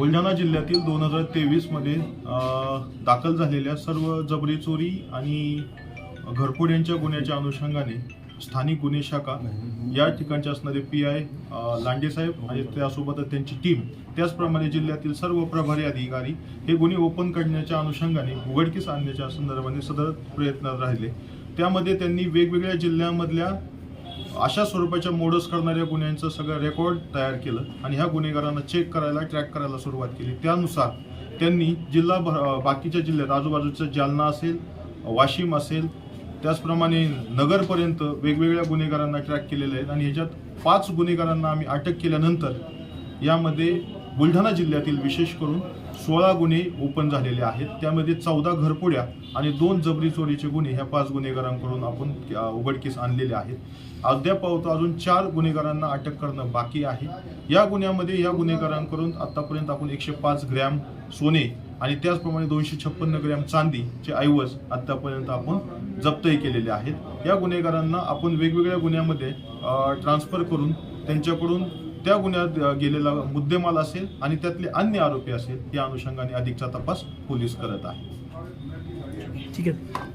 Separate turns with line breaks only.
बुलढाणा जिल्ह्यातील दोन हजार तेवीसमध्ये दाखल झालेल्या सर्व जबरी चोरी आणि घरफोड्यांच्या गुन्ह्याच्या अनुषंगाने स्थानिक गुन्हे शाखा या ठिकाणचे असणारे पी आय लांडेसाहेब आणि त्यासोबतच त्यांची टीम त्याचप्रमाणे जिल्ह्यातील सर्व प्रभारी अधिकारी हे गुन्हे ओपन करण्याच्या अनुषंगाने उघडकीस आणण्याच्या संदर्भाने सदर प्रयत्न राहिले. त्यामध्ये त्यांनी वेगवेगळ्या जिल्ह्यामधल्या अशा स्वरूपाच्या मोडस करणाऱ्या गुन्ह्यांचं सगळं रेकॉर्ड तयार केलं आणि ह्या गुन्हेगारांना चेक करायला ट्रॅक करायला सुरुवात केली. त्यानुसार त्यांनी जिल्हा बाकीच्या जिल्ह्यात आजूबाजूचं जालना असेल वाशिम असेल त्याचप्रमाणे नगरपर्यंत वेगवेगळ्या गुन्हेगारांना ट्रॅक केलेले आहेत आणि ह्याच्यात पाच गुन्हेगारांना आम्ही अटक केल्यानंतर यामध्ये बुलढाणा जिल्ह्यातील विशेष करून सोळा गुन्हे ओपन झालेले आहेत. त्यामध्ये चौदा घरपोड्या आणि दोन जबरी चोरीचे गुन्हे ह्या पाच गुन्हेगारांकडून आपण उघडकीस आणलेले आहेत. अद्याप पावतो अजून चार गुन्हेगारांना अटक करणं बाकी आहे. या गुन्ह्यामध्ये या गुन्हेगारांकडून आतापर्यंत आपण एकशे पाच ग्रॅम सोने आणि त्याचप्रमाणे दोनशे छप्पन्न ग्रॅम चांदीचे ऐवज आतापर्यंत आपण जप्तही केलेले आहेत. या गुन्हेगारांना आपण वेगवेगळ्या गुन्ह्यामध्ये ट्रान्सफर करून त्यांच्याकडून त्या गुन्ह्यात गेलेला मुद्देमाल असेल आणि त्यातले अन्य आरोपी असेल या अनुषंगाने अधिकचा तपास पोलीस करत आहे.
ठीक आहे.